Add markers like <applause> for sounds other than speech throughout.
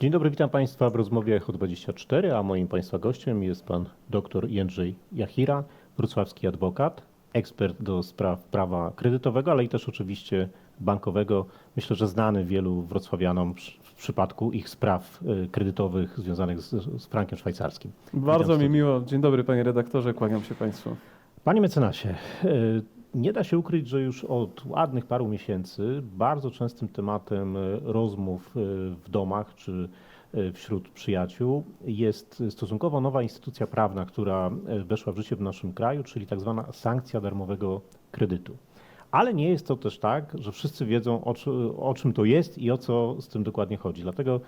Dzień dobry, witam Państwa w rozmowie Echo 24, a moim Państwa gościem jest Pan dr Jędrzej Jachira, wrocławski adwokat, ekspert do spraw prawa kredytowego, ale i też oczywiście bankowego. Myślę, że znany wielu wrocławianom w przypadku ich spraw y, kredytowych związanych z, z frankiem szwajcarskim. Bardzo Witam mi miło. Dzień dobry panie redaktorze, kłaniam się państwu. Panie mecenasie, y, nie da się ukryć, że już od ładnych paru miesięcy bardzo częstym tematem y, rozmów y, w domach czy y, wśród przyjaciół jest stosunkowo nowa instytucja prawna, która weszła w życie w naszym kraju, czyli tak zwana sankcja darmowego kredytu. Ale nie jest to też tak, że wszyscy wiedzą o, o czym to jest i o co z tym dokładnie chodzi. Dlatego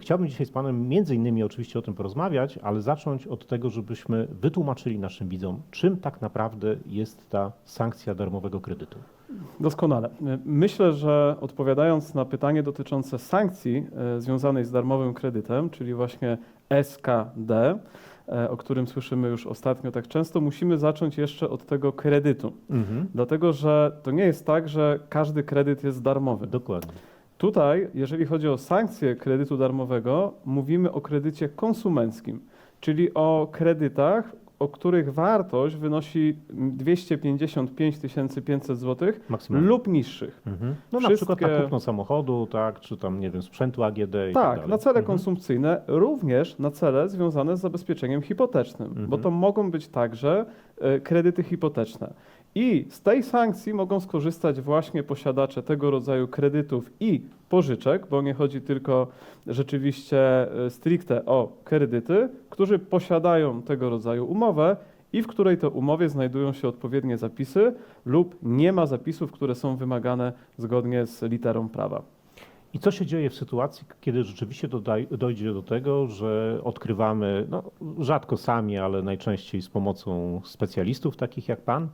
chciałbym dzisiaj z Panem między innymi oczywiście o tym porozmawiać, ale zacząć od tego, żebyśmy wytłumaczyli naszym widzom, czym tak naprawdę jest ta sankcja darmowego kredytu. Doskonale. Myślę, że odpowiadając na pytanie dotyczące sankcji e, związanej z darmowym kredytem, czyli właśnie SKD, e, o którym słyszymy już ostatnio tak często, musimy zacząć jeszcze od tego kredytu. Mhm. Dlatego, że to nie jest tak, że każdy kredyt jest darmowy. Dokładnie. Tutaj, jeżeli chodzi o sankcję kredytu darmowego, mówimy o kredycie konsumenckim, czyli o kredytach, o których wartość wynosi 255 500 zł lub niższych. Mhm. No na Wszystkie- przykład na kupno samochodu, tak, czy tam, nie wiem, sprzętu AGD i tak, Tak, na cele Mhm. konsumpcyjne, również na cele związane z zabezpieczeniem hipotecznym, bo Mhm. to mogą być także e, kredyty hipoteczne. I z tej sankcji mogą skorzystać właśnie posiadacze tego rodzaju kredytów i pożyczek, bo nie chodzi tylko rzeczywiście e, stricte o kredyty, którzy posiadają tego rodzaju umowę i w której to umowie znajdują się odpowiednie zapisy lub nie ma zapisów, które są wymagane zgodnie z literą prawa. I co się dzieje w sytuacji, kiedy rzeczywiście dojdzie do tego, że odkrywamy, no, rzadko sami, ale najczęściej z pomocą specjalistów takich jak pan,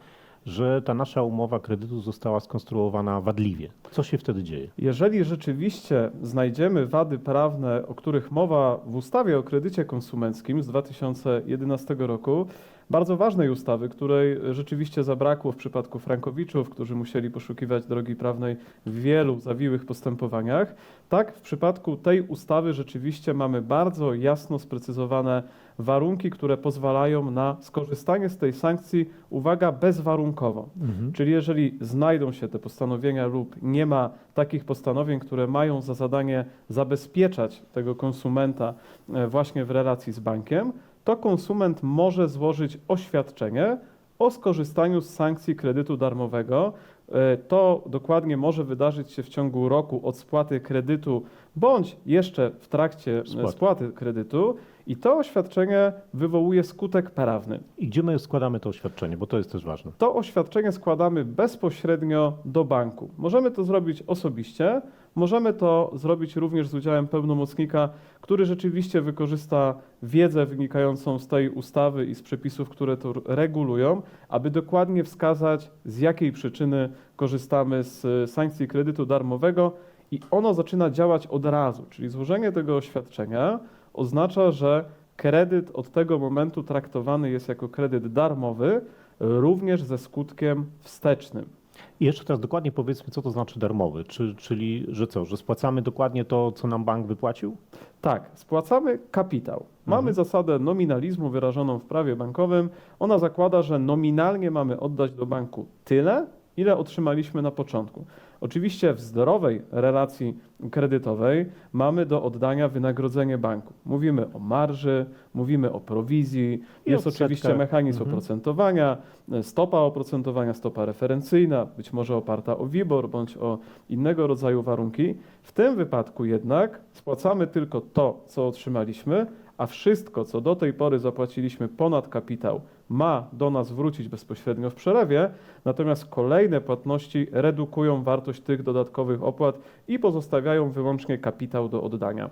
że ta nasza umowa kredytu została skonstruowana wadliwie. Co się wtedy dzieje? Jeżeli rzeczywiście znajdziemy wady prawne, o których mowa w ustawie o kredycie konsumenckim z 2011 roku, bardzo ważnej ustawy, której rzeczywiście zabrakło w przypadku Frankowiczów, którzy musieli poszukiwać drogi prawnej w wielu zawiłych postępowaniach, tak w przypadku tej ustawy rzeczywiście mamy bardzo jasno sprecyzowane warunki, które pozwalają na skorzystanie z tej sankcji, uwaga, bezwarunkowo. Mhm. Czyli jeżeli znajdą się te postanowienia lub nie ma takich postanowień, które mają za zadanie zabezpieczać tego konsumenta e, właśnie w relacji z bankiem, to konsument może złożyć oświadczenie o skorzystaniu z sankcji kredytu darmowego. E, To dokładnie może wydarzyć się w ciągu roku od spłaty kredytu bądź jeszcze w trakcie e, Spłaty. spłaty kredytu i to oświadczenie wywołuje skutek prawny. I gdzie my składamy to oświadczenie, bo to jest też ważne. To oświadczenie składamy bezpośrednio do banku. Możemy to zrobić osobiście, możemy to zrobić również z udziałem pełnomocnika, który rzeczywiście wykorzysta wiedzę wynikającą z tej ustawy i z przepisów, które to regulują, aby dokładnie wskazać, z jakiej przyczyny korzystamy z e, sankcji kredytu darmowego i ono zaczyna działać od razu, czyli złożenie tego oświadczenia oznacza, że kredyt od tego momentu traktowany jest jako kredyt darmowy, również ze skutkiem wstecznym. I jeszcze teraz dokładnie powiedzmy, co to znaczy darmowy, Czy, czyli że co, że spłacamy dokładnie to, co nam bank wypłacił? Tak, spłacamy kapitał. Mamy Mhm. zasadę nominalizmu wyrażoną w prawie bankowym. Ona zakłada, że nominalnie mamy oddać do banku tyle, ile otrzymaliśmy na początku. Oczywiście w zdrowej relacji kredytowej mamy do oddania wynagrodzenie banku. Mówimy o marży, mówimy o prowizji, I jest odsetkach. oczywiście mechanizm Mhm. oprocentowania, stopa oprocentowania, stopa referencyjna, być może oparta o WIBOR bądź o innego rodzaju warunki. W tym wypadku jednak spłacamy tylko to, co otrzymaliśmy, a wszystko, co do tej pory zapłaciliśmy ponad kapitał, ma do nas wrócić bezpośrednio w przelewie, natomiast kolejne płatności redukują wartość tych dodatkowych opłat i pozostawiają wyłącznie kapitał do oddania.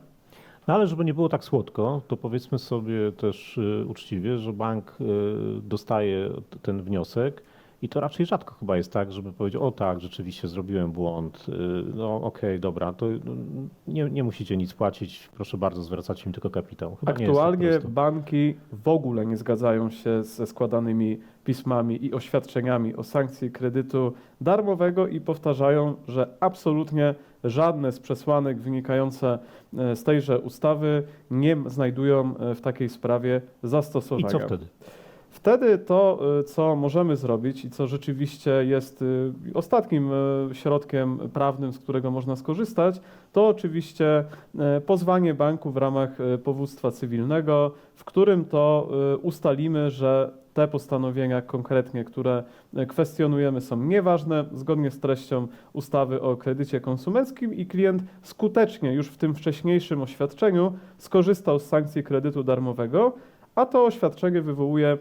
No ale żeby nie było tak słodko, to powiedzmy sobie też y, uczciwie, że bank y, dostaje ten wniosek i to raczej rzadko chyba jest tak, żeby powiedział, o tak, rzeczywiście zrobiłem błąd, y, no okej, dobra, to y, nie, nie musicie nic płacić, proszę bardzo, zwracacie mi tylko kapitał. Chyba tak Aktualnie banki w ogóle nie zgadzają się ze składanymi pismami i oświadczeniami o sankcji kredytu darmowego i powtarzają, że absolutnie żadne z przesłanek wynikające e, z tejże ustawy nie znajdują w takiej sprawie I zastosowania. co wtedy? Wtedy to, y, co możemy zrobić i co rzeczywiście jest y, ostatnim y, środkiem prawnym, z którego można skorzystać, to oczywiście pozwanie banku w ramach powództwa cywilnego, w którym to ustalimy, że te postanowienia konkretnie, które kwestionujemy, są nieważne zgodnie z treścią ustawy o kredycie konsumenckim i klient skutecznie już w tym wcześniejszym oświadczeniu skorzystał z sankcji kredytu darmowego, a to oświadczenie wywołuje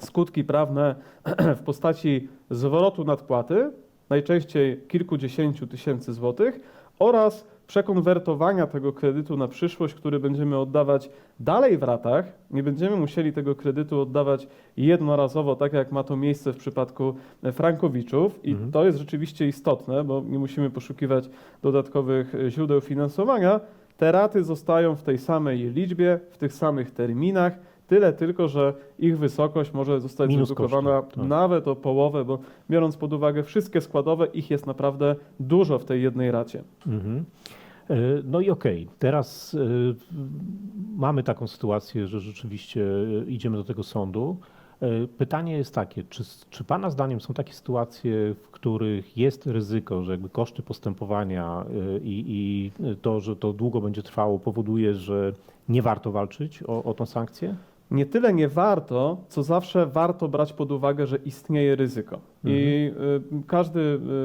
skutki prawne <clears throat> w postaci zwrotu nadpłaty, najczęściej kilkudziesięciu tysięcy złotych, oraz przekonwertowania tego kredytu na przyszłość, który będziemy oddawać dalej w ratach. Nie będziemy musieli tego kredytu oddawać jednorazowo, tak jak ma to miejsce w przypadku Frankowiczów. I Mhm. to jest rzeczywiście istotne, bo nie musimy poszukiwać dodatkowych źródeł finansowania. Te raty zostają w tej samej liczbie, w tych samych terminach. Tyle tylko, że ich wysokość może zostać Minus zredukowana koszty, tak. nawet o połowę, bo biorąc pod uwagę wszystkie składowe, ich jest naprawdę dużo w tej jednej racie. Mhm. E, No i okej, teraz e, mamy taką sytuację, że rzeczywiście e, idziemy do tego sądu. Pytanie jest takie, czy, czy Pana zdaniem są takie sytuacje, w których jest ryzyko, że jakby koszty postępowania i, i to, że to długo będzie trwało, powoduje, że nie warto walczyć o, o tą sankcję? Nie tyle nie warto, co zawsze warto brać pod uwagę, że istnieje ryzyko. I y, każdy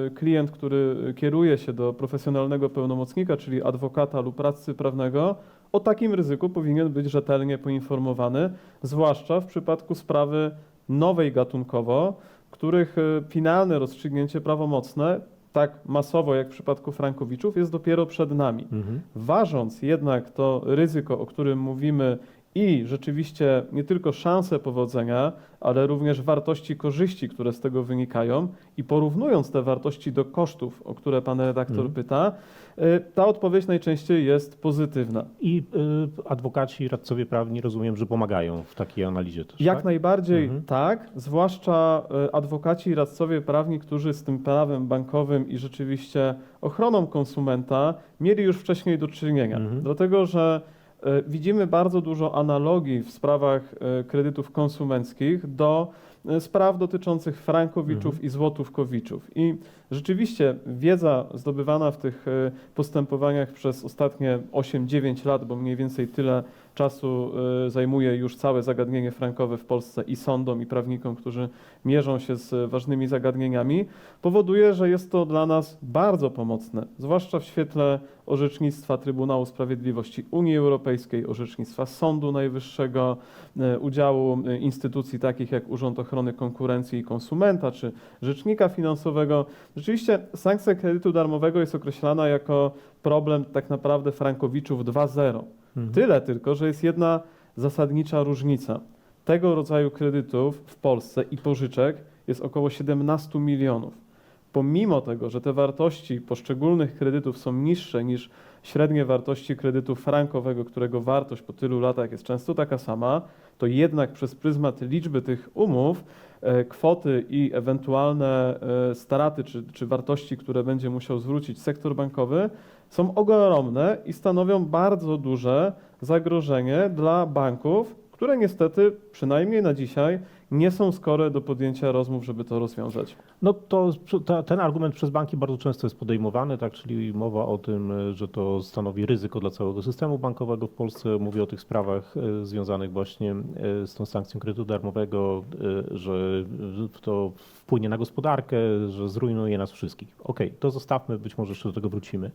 y, klient, który kieruje się do profesjonalnego pełnomocnika, czyli adwokata lub radcy prawnego, o takim ryzyku powinien być rzetelnie poinformowany, zwłaszcza w przypadku sprawy nowej gatunkowo, których y, finalne rozstrzygnięcie prawomocne, tak masowo jak w przypadku Frankowiczów, jest dopiero przed nami. Mhm. Ważąc jednak to ryzyko, o którym mówimy, i rzeczywiście nie tylko szanse powodzenia, ale również wartości korzyści, które z tego wynikają, i porównując te wartości do kosztów, o które pan redaktor Mhm. pyta, y, ta odpowiedź najczęściej jest pozytywna. I y, adwokaci, radcowie prawni rozumiem, że pomagają w takiej analizie też, Jak tak? najbardziej Mhm. tak, zwłaszcza y, adwokaci i radcowie prawni, którzy z tym prawem bankowym i rzeczywiście ochroną konsumenta mieli już wcześniej do czynienia. Mhm. Dlatego, że widzimy bardzo dużo analogii w sprawach y, kredytów konsumenckich do y, spraw dotyczących frankowiczów Mhm. i złotówkowiczów. I rzeczywiście wiedza zdobywana w tych postępowaniach przez ostatnie 8-9 lat, bo mniej więcej tyle czasu y, zajmuje już całe zagadnienie frankowe w Polsce i sądom, i prawnikom, którzy mierzą się z ważnymi zagadnieniami, powoduje, że jest to dla nas bardzo pomocne, zwłaszcza w świetle orzecznictwa Trybunału Sprawiedliwości Unii Europejskiej, orzecznictwa Sądu Najwyższego, y, udziału y, instytucji takich jak Urząd Ochrony Konkurencji i Konsumenta czy Rzecznika Finansowego. Rzeczywiście sankcja kredytu darmowego jest określana jako problem tak naprawdę frankowiczów 2.0. Mhm. Tyle tylko, że jest jedna zasadnicza różnica. Tego rodzaju kredytów w Polsce i pożyczek jest około 17 milionów. Pomimo tego, że te wartości poszczególnych kredytów są niższe niż średnie wartości kredytu frankowego, którego wartość po tylu latach jest często taka sama, to jednak przez pryzmat liczby tych umów e, kwoty i ewentualne e, straty czy, czy wartości, które będzie musiał zwrócić sektor bankowy, są ogromne i stanowią bardzo duże zagrożenie dla banków, które niestety, przynajmniej na dzisiaj, nie są skore do podjęcia rozmów, żeby to rozwiązać. No to ten argument przez banki bardzo często jest podejmowany, tak, czyli mowa o tym, że to stanowi ryzyko dla całego systemu bankowego w Polsce. Mówię o tych sprawach e, związanych właśnie e, z tą sankcją kredytu darmowego, e, że to wpłynie na gospodarkę, że zrujnuje nas wszystkich. Okej, to zostawmy, być może jeszcze do tego wrócimy.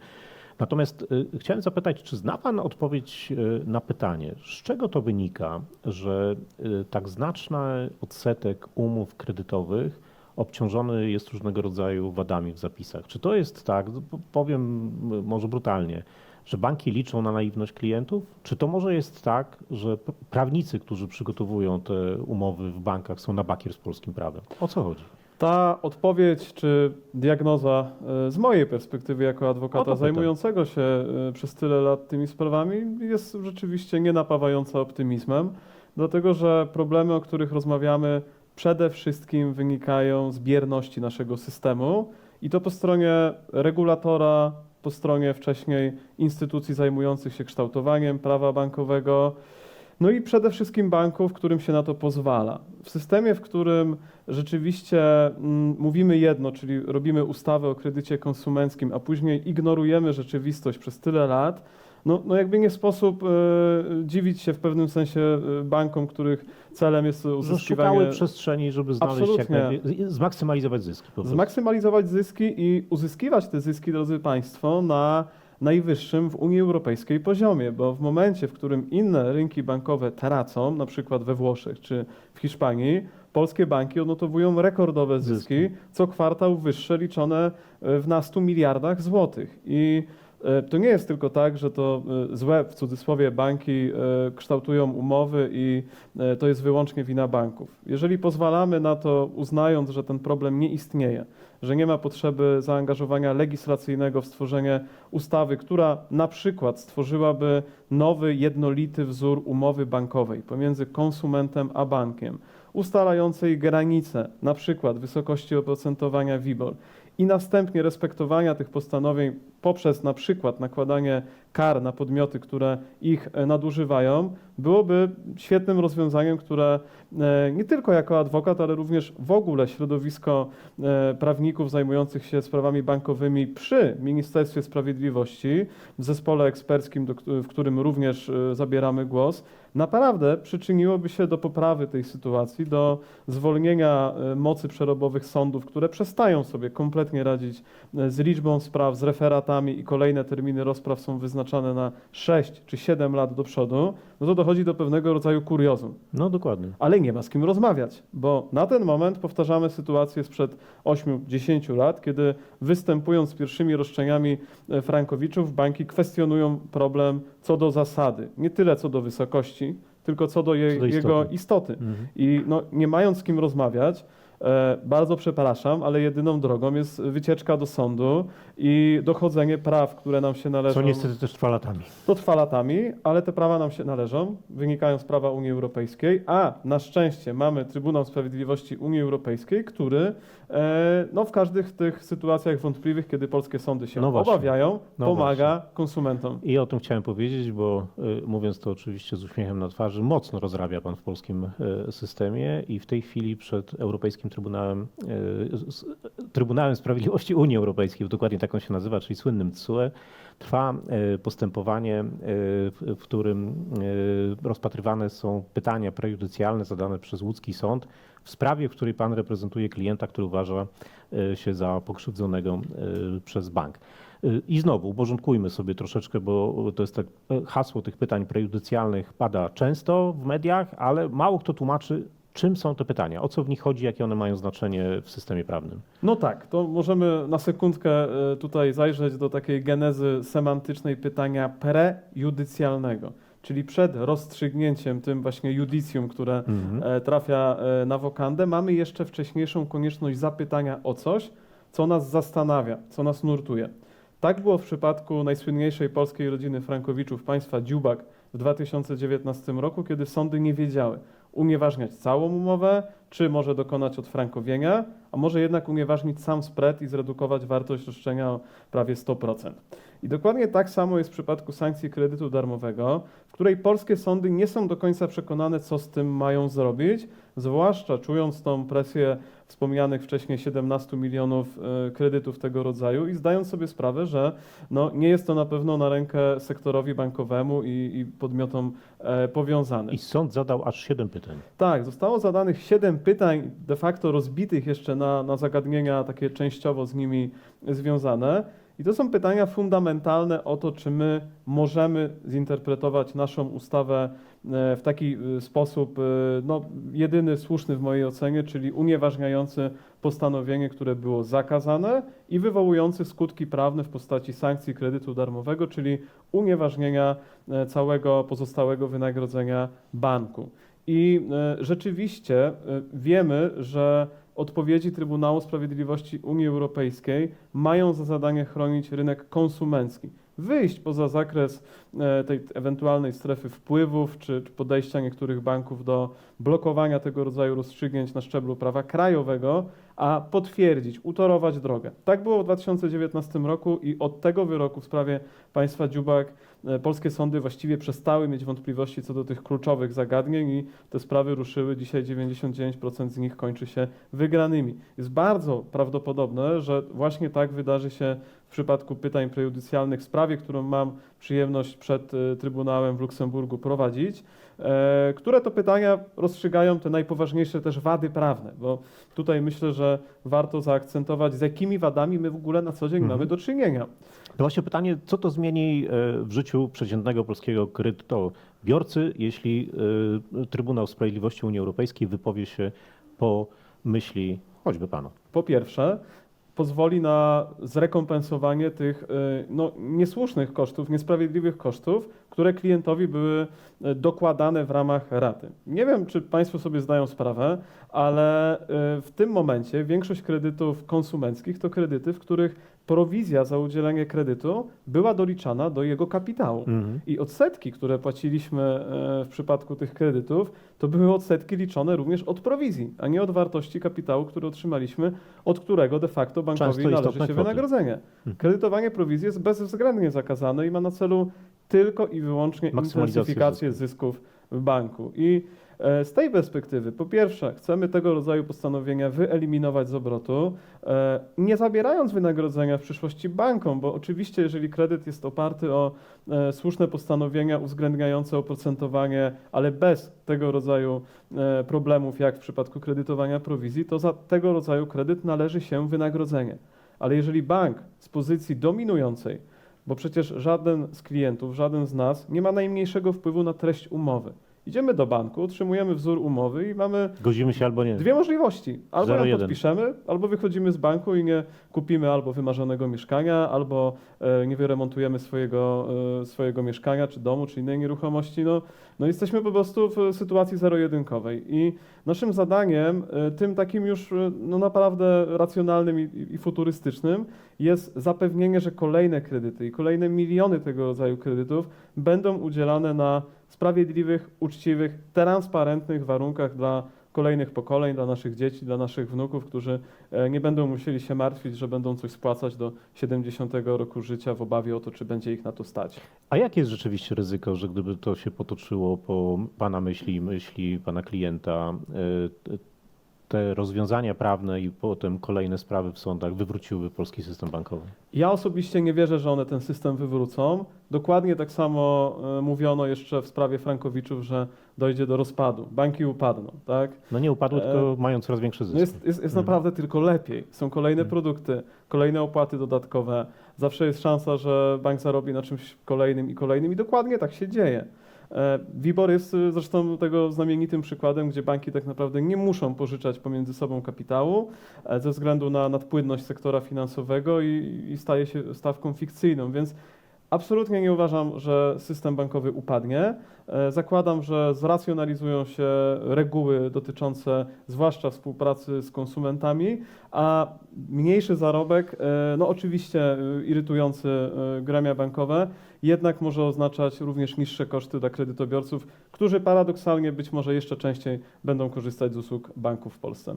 Natomiast e, chciałem zapytać, czy zna Pan odpowiedź e, na pytanie, z czego to wynika, że e, tak znaczny odsetek umów kredytowych obciążony jest różnego rodzaju wadami w zapisach. Czy to jest tak, powiem może brutalnie, że banki liczą na naiwność klientów? Czy to może jest tak, że prawnicy, którzy przygotowują te umowy w bankach są na bakier z polskim prawem? O co chodzi? Ta odpowiedź czy diagnoza e, z mojej perspektywy jako adwokata zajmującego się e, przez tyle lat tymi sprawami jest rzeczywiście nie napawająca optymizmem, dlatego że problemy, o których rozmawiamy, przede wszystkim wynikają z bierności naszego systemu i to po stronie regulatora, po stronie wcześniej instytucji zajmujących się kształtowaniem prawa bankowego, no i przede wszystkim banków, którym się na to pozwala. W systemie, w którym rzeczywiście mm, mówimy jedno, czyli robimy ustawę o kredycie konsumenckim, a później ignorujemy rzeczywistość przez tyle lat, no, no jakby nie sposób e, dziwić się w pewnym sensie e, bankom, których celem jest uzyskiwanie... szukały przestrzeni, żeby znaleźć jak Absolutnie. najwie- zmaksymalizować zyski. Zmaksymalizować zyski i uzyskiwać te zyski, drodzy Państwo, na najwyższym w Unii Europejskiej poziomie, bo w momencie, w którym inne rynki bankowe tracą, na przykład we Włoszech czy w Hiszpanii, polskie banki odnotowują rekordowe zyski, co kwartał wyższe, liczone e, w nastu miliardach złotych. I e, to nie jest tylko tak, że to e, złe, w cudzysłowie, banki kształtują umowy i to jest wyłącznie wina banków. Jeżeli pozwalamy na to, uznając, że ten problem nie istnieje, że nie ma potrzeby zaangażowania legislacyjnego w stworzenie ustawy, która na przykład stworzyłaby nowy, jednolity wzór umowy bankowej pomiędzy konsumentem a bankiem, ustalającej granice, na przykład wysokości oprocentowania WIBOR i następnie respektowania tych postanowień poprzez na przykład nakładanie kar na podmioty, które ich e, nadużywają, byłoby świetnym rozwiązaniem, które e, nie tylko jako adwokat, ale również w ogóle środowisko e, prawników zajmujących się sprawami bankowymi przy Ministerstwie Sprawiedliwości, w zespole eksperckim, w którym również zabieramy głos, naprawdę przyczyniłoby się do poprawy tej sytuacji, do zwolnienia e, mocy przerobowych sądów, które przestają sobie kompletnie radzić e, z liczbą spraw, z referatami i kolejne terminy rozpraw są wyznaczane na 6 czy 7 lat do przodu, no to dochodzi do pewnego rodzaju kuriozum No dokładnie. ale nie ma z kim rozmawiać, bo na ten moment powtarzamy sytuację sprzed 8-10 lat, kiedy występując z pierwszymi roszczeniami e, frankowiczów, banki kwestionują problem co do zasady, nie tyle co do wysokości, tylko co do, je, Co do jego istoty. istoty. Mhm. I no, nie mając z kim rozmawiać, bardzo przepraszam, ale jedyną drogą jest wycieczka do sądu i dochodzenie praw, które nam się należą. Co niestety też trwa latami. To trwa latami, ale te prawa nam się należą, wynikają z prawa Unii Europejskiej, a na szczęście mamy Trybunał Sprawiedliwości Unii Europejskiej, który e, no, w każdych tych sytuacjach wątpliwych, kiedy polskie sądy się No właśnie. obawiają, No pomaga konsumentom. I o tym chciałem powiedzieć, bo y, mówiąc to oczywiście z uśmiechem na twarzy, mocno rozrabia pan w polskim y, systemie i w tej chwili przed Europejskim Trybunałem, y, s- Trybunałem Sprawiedliwości Unii Europejskiej, bo dokładnie tak on się nazywa, czyli słynnym TSUE, trwa y, postępowanie, y, w którym rozpatrywane są pytania prejudycjalne zadane przez łódzki sąd w sprawie, w której pan reprezentuje klienta, który uważa się za pokrzywdzonego przez bank. I znowu uporządkujmy sobie troszeczkę, bo to jest tak, e, hasło tych pytań prejudycjalnych pada często w mediach, ale mało kto tłumaczy, czym są te pytania, o co w nich chodzi, jakie one mają znaczenie w systemie prawnym. No tak, to możemy na sekundkę e, tutaj zajrzeć do takiej genezy semantycznej pytania prejudycjalnego, czyli przed rozstrzygnięciem tym właśnie judicjum, które e, trafia e, na wokandę, mamy jeszcze wcześniejszą konieczność zapytania o coś, co nas zastanawia, co nas nurtuje. Tak było w przypadku najsłynniejszej polskiej rodziny Frankowiczów, państwa Dziubak w 2019 roku, kiedy sądy nie wiedziały, unieważniać całą umowę, czy może dokonać odfrankowienia, a może jednak unieważnić sam spread i zredukować wartość roszczenia o prawie 100%. I dokładnie tak samo jest w przypadku sankcji kredytu darmowego, w której polskie sądy nie są do końca przekonane, co z tym mają zrobić, zwłaszcza czując tą presję wspomnianych wcześniej 17 milionów e, kredytów tego rodzaju i zdając sobie sprawę, że no, nie jest to na pewno na rękę sektorowi bankowemu i, i podmiotom e, powiązanym. I sąd zadał aż siedem pytań. Tak, zostało zadanych pytań, de facto rozbitych jeszcze na, na zagadnienia takie częściowo z nimi związane. I to są pytania fundamentalne o to, czy my możemy zinterpretować naszą ustawę e, w taki e, sposób, e, no, jedyny słuszny w mojej ocenie, czyli unieważniający postanowienie, które było zakazane i wywołujący skutki prawne w postaci sankcji kredytu darmowego, czyli unieważnienia całego pozostałego wynagrodzenia banku. I e, rzeczywiście e, wiemy, że odpowiedzi Trybunału Sprawiedliwości Unii Europejskiej mają za zadanie chronić rynek konsumencki. Wyjść poza zakres e, tej ewentualnej strefy wpływów czy, podejścia niektórych banków do blokowania tego rodzaju rozstrzygnięć na szczeblu prawa krajowego, a potwierdzić, utorować drogę. Tak było w 2019 roku i od tego wyroku w sprawie państwa Dziubak e, polskie sądy właściwie przestały mieć wątpliwości co do tych kluczowych zagadnień i te sprawy ruszyły. Dzisiaj 99% z nich kończy się wygranymi. Jest bardzo prawdopodobne, że właśnie tak wydarzy się w przypadku pytań prejudycjalnych w sprawie, którą mam przyjemność przed e, Trybunałem w Luksemburgu prowadzić, e, które to pytania rozstrzygają te najpoważniejsze też wady prawne, bo tutaj myślę, że warto zaakcentować, z jakimi wadami my w ogóle na co dzień Mhm. mamy do czynienia. To właśnie pytanie, co to zmieni e, w życiu przeciętnego polskiego kredytobiorcy, jeśli Trybunał Sprawiedliwości Unii Europejskiej wypowie się po myśli choćby pana? Po pierwsze, pozwoli na zrekompensowanie tych y, no, niesłusznych kosztów, niesprawiedliwych kosztów, które klientowi były y, dokładane w ramach raty. Nie wiem, czy Państwo sobie zdają sprawę, ale y, w tym momencie większość kredytów konsumenckich to kredyty, w których prowizja za udzielenie kredytu była doliczana do jego kapitału. Mhm. I odsetki, które płaciliśmy e, w przypadku tych kredytów, to były odsetki liczone również od prowizji, a nie od wartości kapitału, który otrzymaliśmy, od którego de facto bankowi należy się kwoty. wynagrodzenie. Mhm. Kredytowanie prowizji jest bezwzględnie zakazane i ma na celu tylko i wyłącznie intensyfikację zysków w banku. I z tej perspektywy, po pierwsze, chcemy tego rodzaju postanowienia wyeliminować z obrotu, e, nie zabierając wynagrodzenia w przyszłości bankom, bo oczywiście, jeżeli kredyt jest oparty o e, słuszne postanowienia uwzględniające oprocentowanie, ale bez tego rodzaju e, problemów, jak w przypadku kredytowania prowizji, to za tego rodzaju kredyt należy się wynagrodzenie. Ale jeżeli bank z pozycji dominującej, bo przecież żaden z klientów, żaden z nas nie ma najmniejszego wpływu na treść umowy. Idziemy do banku, otrzymujemy wzór umowy i mamy Godzimy się albo nie. dwie możliwości. Albo Zero ją jeden. podpiszemy, albo wychodzimy z banku i nie kupimy albo wymarzonego mieszkania, albo e, nie wyremontujemy swojego, e, swojego mieszkania, czy domu, czy innej nieruchomości. No, no jesteśmy po prostu w sytuacji zero-jedynkowej. I naszym zadaniem, e, tym takim już e, no naprawdę racjonalnym i, i futurystycznym, jest zapewnienie, że kolejne kredyty i kolejne miliony tego rodzaju kredytów będą udzielane na sprawiedliwych, uczciwych, transparentnych warunkach dla kolejnych pokoleń, dla naszych dzieci, dla naszych wnuków, którzy e, nie będą musieli się martwić, że będą coś spłacać do 70 roku życia w obawie o to, czy będzie ich na to stać. A jakie jest rzeczywiście ryzyko, że gdyby to się potoczyło po pana myśli myśli pana klienta, e, te rozwiązania prawne i potem kolejne sprawy w sądach wywróciłyby polski system bankowy? Ja osobiście nie wierzę, że one ten system wywrócą. Dokładnie tak samo e, mówiono jeszcze w sprawie Frankowiczów, że dojdzie do rozpadu. Banki upadną, tak? No nie upadły, E, tylko mają coraz większy zysk. No jest jest, jest Mhm. naprawdę tylko lepiej. Są kolejne Mhm. produkty, kolejne opłaty dodatkowe. Zawsze jest szansa, że bank zarobi na czymś kolejnym i kolejnym i dokładnie tak się dzieje. E, WIBOR jest y, zresztą tego znamienitym przykładem, gdzie banki tak naprawdę nie muszą pożyczać pomiędzy sobą kapitału e, ze względu na nadpłynność sektora finansowego i, i staje się stawką fikcyjną, więc absolutnie nie uważam, że system bankowy upadnie. E, Zakładam, że zracjonalizują się reguły dotyczące zwłaszcza współpracy z konsumentami, a mniejszy zarobek, e, no oczywiście e, irytujący gremia bankowe, jednak może oznaczać również niższe koszty dla kredytobiorców, którzy paradoksalnie być może jeszcze częściej będą korzystać z usług banków w Polsce.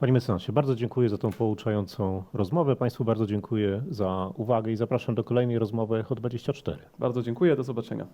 Panie mecenasie, bardzo dziękuję za tą pouczającą rozmowę. Państwu bardzo dziękuję za uwagę i zapraszam do kolejnej rozmowy Echo 24. Bardzo dziękuję, do zobaczenia.